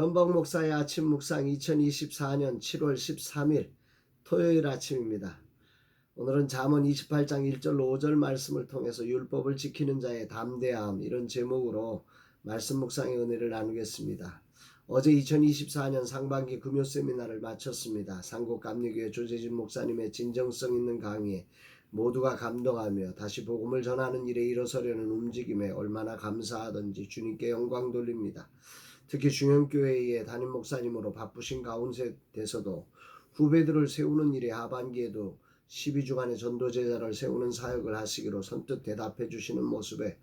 현박 목사의 아침 묵상 2024년 7월 13일 토요일 아침입니다. 오늘은 잠언 28장 1절로 5절 말씀을 통해서 율법을 지키는 자의 담대함 이런 제목으로 말씀 묵상의 은혜를 나누겠습니다. 어제 2024년 상반기 금요 세미나를 마쳤습니다. 상국 감리교회 조재진 목사님의 진정성 있는 강의에 모두가 감동하며 다시 복음을 전하는 일에 일어서려는 움직임에 얼마나 감사하던지 주님께 영광 돌립니다. 특히 중형교회의 담임 목사님으로 바쁘신 가운데서도 후배들을 세우는 일에 하반기에도 12주간의 전도제자를 세우는 사역을 하시기로 선뜻 대답해 주시는 모습에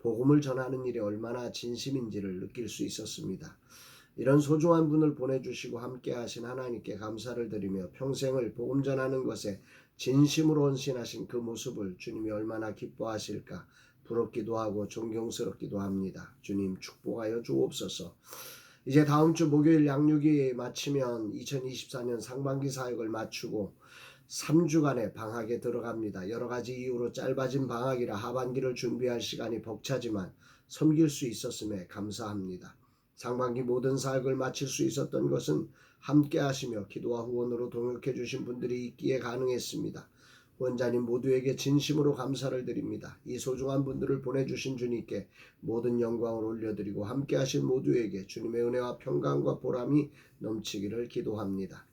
복음을 전하는 일에 얼마나 진심인지를 느낄 수 있었습니다. 이런 소중한 분을 보내주시고 함께 하신 하나님께 감사를 드리며 평생을 복음 전하는 것에 진심으로 헌신하신 그 모습을 주님이 얼마나 기뻐하실까 부럽기도 하고 존경스럽기도 합니다. 주님 축복하여 주옵소서. 이제 다음 주 목요일 양육이 마치면 2024년 상반기 사역을 마치고 3주간의 방학에 들어갑니다. 여러 가지 이유로 짧아진 방학이라 하반기를 준비할 시간이 벅차지만 섬길 수 있었음에 감사합니다. 상반기 모든 사역을 마칠 수 있었던 것은 함께 하시며 기도와 후원으로 동역해 주신 분들이 있기에 가능했습니다. 원자님 모두에게 진심으로 감사를 드립니다. 이 소중한 분들을 보내주신 주님께 모든 영광을 올려드리고 함께 하신 모두에게 주님의 은혜와 평강과 보람이 넘치기를 기도합니다.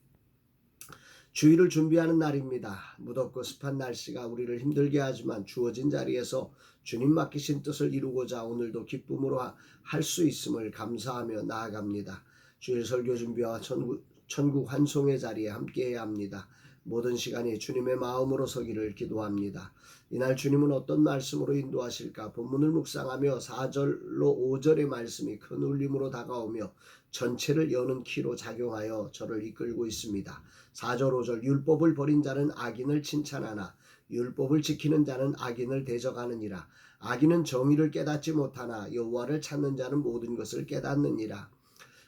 주의를 준비하는 날입니다. 무덥고 습한 날씨가 우리를 힘들게 하지만 주어진 자리에서 주님 맡기신 뜻을 이루고자 오늘도 기쁨으로 할 수 있음을 감사하며 나아갑니다. 주일 설교 준비와 천국, 천국 환송의 자리에 함께해야 합니다. 모든 시간이 주님의 마음으로 서기를 기도합니다. 이날 주님은 어떤 말씀으로 인도하실까? 본문을 묵상하며 4절로 5절의 말씀이 큰 울림으로 다가오며 전체를 여는 키로 작용하여 저를 이끌고 있습니다. 4절 5절 율법을 버린 자는 악인을 칭찬하나 율법을 지키는 자는 악인을 대적하느니라. 악인은 정의를 깨닫지 못하나 여호와를 찾는 자는 모든 것을 깨닫느니라.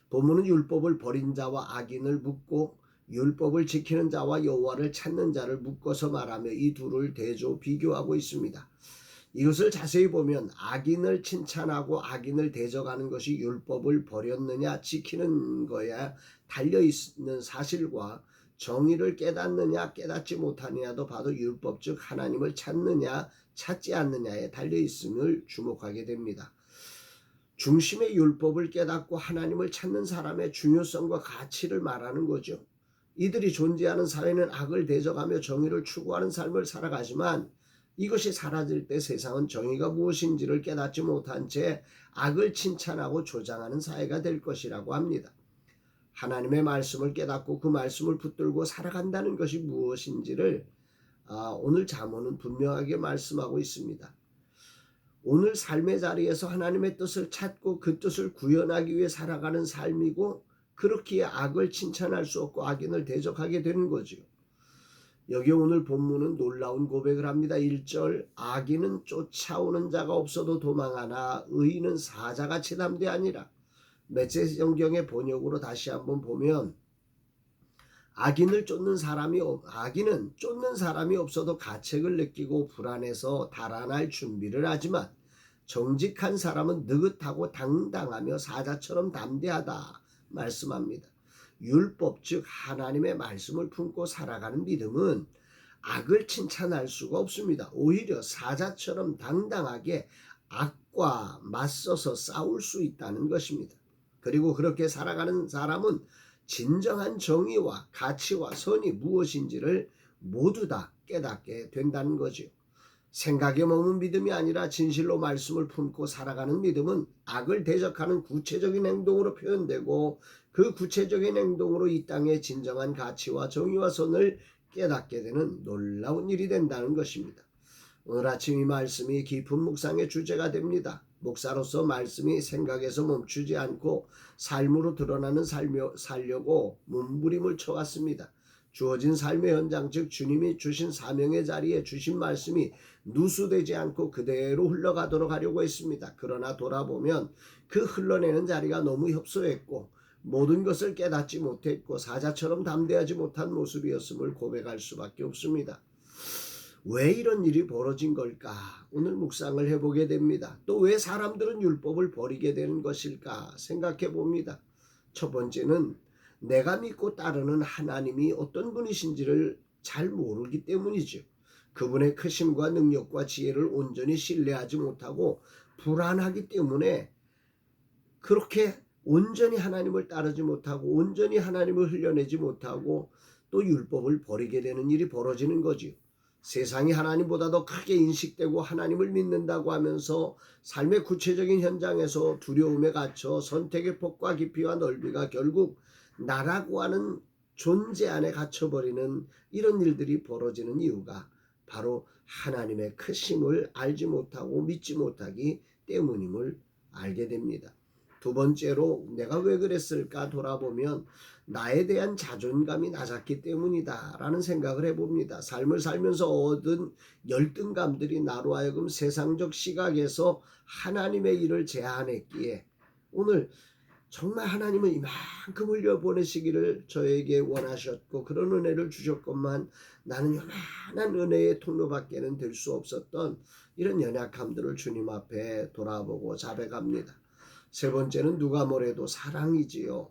본문은 율법을 버린 자와 악인을 묶고 율법을 지키는 자와 여호와를 찾는 자를 묶어서 말하며 이 둘을 대조 비교하고 있습니다. 이것을 자세히 보면 악인을 칭찬하고 악인을 대적하는 것이 율법을 버렸느냐 지키는 거야 달려 있는 사실과 정의를 깨닫느냐 깨닫지 못하느냐도 봐도 율법 즉 하나님을 찾느냐 찾지 않느냐에 달려 있음을 주목하게 됩니다. 중심의 율법을 깨닫고 하나님을 찾는 사람의 중요성과 가치를 말하는 거죠. 이들이 존재하는 사회는 악을 대적하며 정의를 추구하는 삶을 살아가지만 이것이 사라질 때 세상은 정의가 무엇인지를 깨닫지 못한 채 악을 칭찬하고 조장하는 사회가 될 것이라고 합니다. 하나님의 말씀을 깨닫고 그 말씀을 붙들고 살아간다는 것이 무엇인지를 아, 오늘 잠언은 분명하게 말씀하고 있습니다. 오늘 삶의 자리에서 하나님의 뜻을 찾고 그 뜻을 구현하기 위해 살아가는 삶이고 그렇기에 악을 칭찬할 수 없고 악인을 대적하게 되는 거지요. 여기 오늘 본문은 놀라운 고백을 합니다. 1절 악인은 쫓아오는 자가 없어도 도망하나 의인은 사자같이 담대하니라. 메시지 성경의 번역으로 다시 한번 보면 악인을 쫓는 사람이 악인은 쫓는 사람이 없어도 가책을 느끼고 불안해서 달아날 준비를 하지만 정직한 사람은 느긋하고 당당하며 사자처럼 담대하다 말씀합니다. 율법 즉 하나님의 말씀을 품고 살아가는 믿음은 악을 칭찬할 수가 없습니다. 오히려 사자처럼 당당하게 악과 맞서서 싸울 수 있다는 것입니다. 그리고 그렇게 살아가는 사람은 진정한 정의와 가치와 선이 무엇인지를 모두 다 깨닫게 된다는 거죠. 생각에 머문 믿음이 아니라 진실로 말씀을 품고 살아가는 믿음은 악을 대적하는 구체적인 행동으로 표현되고 그 구체적인 행동으로 이 땅의 진정한 가치와 정의와 선을 깨닫게 되는 놀라운 일이 된다는 것입니다. 오늘 아침 이 말씀이 깊은 묵상의 주제가 됩니다. 목사로서 말씀이 생각에서 멈추지 않고 삶으로 드러나는 살며, 살려고 몸부림을 쳐왔습니다. 주어진 삶의 현장 즉 주님이 주신 사명의 자리에 주신 말씀이 누수되지 않고 그대로 흘러가도록 하려고 했습니다. 그러나 돌아보면 그 흘러내는 자리가 너무 협소했고 모든 것을 깨닫지 못했고 사자처럼 담대하지 못한 모습이었음을 고백할 수밖에 없습니다. 왜 이런 일이 벌어진 걸까? 오늘 묵상을 해보게 됩니다. 또 왜 사람들은 율법을 버리게 되는 것일까? 생각해 봅니다. 첫 번째는 내가 믿고 따르는 하나님이 어떤 분이신지를 잘 모르기 때문이죠. 그분의 크심과 능력과 지혜를 온전히 신뢰하지 못하고 불안하기 때문에 그렇게 온전히 하나님을 따르지 못하고 온전히 하나님을 흘려내지 못하고 또 율법을 버리게 되는 일이 벌어지는 거지요. 세상이 하나님보다 더 크게 인식되고 하나님을 믿는다고 하면서 삶의 구체적인 현장에서 두려움에 갇혀 선택의 폭과 깊이와 넓이가 결국 나라고 하는 존재 안에 갇혀버리는 이런 일들이 벌어지는 이유가 바로 하나님의 크심을 알지 못하고 믿지 못하기 때문임을 알게 됩니다. 두 번째로 내가 왜 그랬을까 돌아보면 나에 대한 자존감이 낮았기 때문이다 라는 생각을 해봅니다. 삶을 살면서 얻은 열등감들이 나로 하여금 세상적 시각에서 하나님의 일을 제한했기에 오늘 정말 하나님은 이만큼 흘려보내시기를 저에게 원하셨고 그런 은혜를 주셨건만 나는 요만한 은혜의 통로밖에는 될 수 없었던 이런 연약함들을 주님 앞에 돌아보고 자백합니다. 세 번째는 누가 뭐래도 사랑이지요.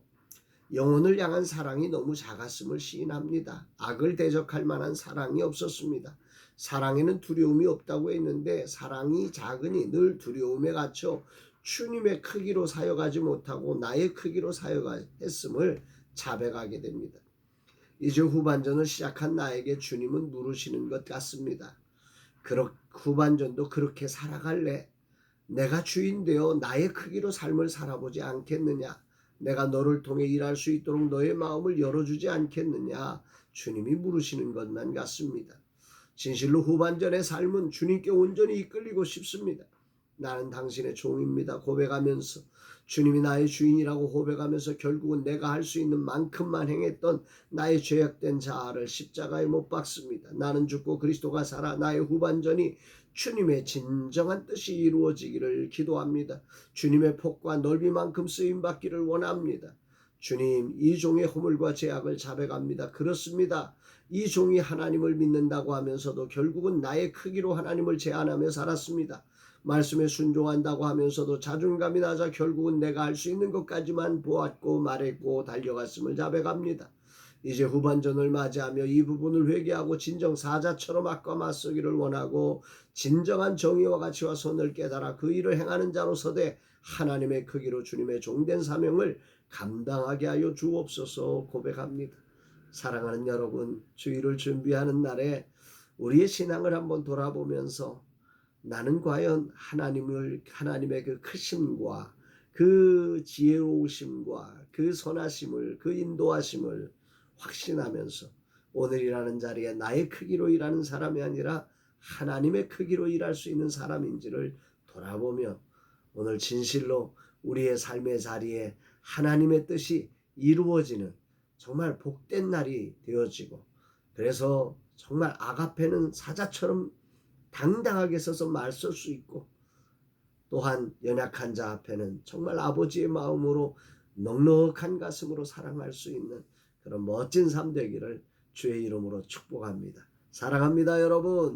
영혼을 향한 사랑이 너무 작았음을 시인합니다. 악을 대적할 만한 사랑이 없었습니다. 사랑에는 두려움이 없다고 했는데 사랑이 작으니 늘 두려움에 갇혀 주님의 크기로 사역하지 못하고 나의 크기로 사역했음을 자백하게 됩니다. 이제 후반전을 시작한 나에게 주님은 물으시는 것 같습니다. 그렇, 후반전도 그렇게 살아갈래? 내가 주인 되어 나의 크기로 삶을 살아보지 않겠느냐? 내가 너를 통해 일할 수 있도록 너의 마음을 열어주지 않겠느냐? 주님이 물으시는 것만 같습니다. 진실로 후반전의 삶은 주님께 온전히 이끌리고 싶습니다. 나는 당신의 종입니다. 고백하면서 주님이 나의 주인이라고 고백하면서 결국은 내가 할 수 있는 만큼만 행했던 나의 죄악된 자아를 십자가에 못 박습니다. 나는 죽고 그리스도가 살아 나의 후반전이 주님의 진정한 뜻이 이루어지기를 기도합니다. 주님의 폭과 넓이만큼 쓰임 받기를 원합니다. 주님, 이 종의 허물과 죄악을 자백합니다. 그렇습니다. 이 종이 하나님을 믿는다고 하면서도 결국은 나의 크기로 하나님을 제한하며 살았습니다. 말씀에 순종한다고 하면서도 자존감이 낮아 결국은 내가 할 수 있는 것까지만 보았고 말했고 달려갔음을 자백합니다. 이제 후반전을 맞이하며 이 부분을 회개하고 진정 사자처럼 악과 맞서기를 원하고 진정한 정의와 가치와 선을 깨달아 그 일을 행하는 자로서 돼 하나님의 크기로 주님의 종된 사명을 감당하게 하여 주옵소서 고백합니다. 사랑하는 여러분, 주일을 준비하는 날에 우리의 신앙을 한번 돌아보면서 나는 과연 하나님을 하나님의 그 크심과 그 지혜로우심과 그 선하심을 그 인도하심을 확신하면서 오늘이라는 자리에 나의 크기로 일하는 사람이 아니라 하나님의 크기로 일할 수 있는 사람인지를 돌아보며 오늘 진실로 우리의 삶의 자리에 하나님의 뜻이 이루어지는 정말 복된 날이 되어지고 그래서 정말 악 앞에는 사자처럼 당당하게 서서 말 쓸 수 있고 또한 연약한 자 앞에는 정말 아버지의 마음으로 넉넉한 가슴으로 사랑할 수 있는 그런 멋진 삶 되기를 주의 이름으로 축복합니다. 사랑합니다, 여러분.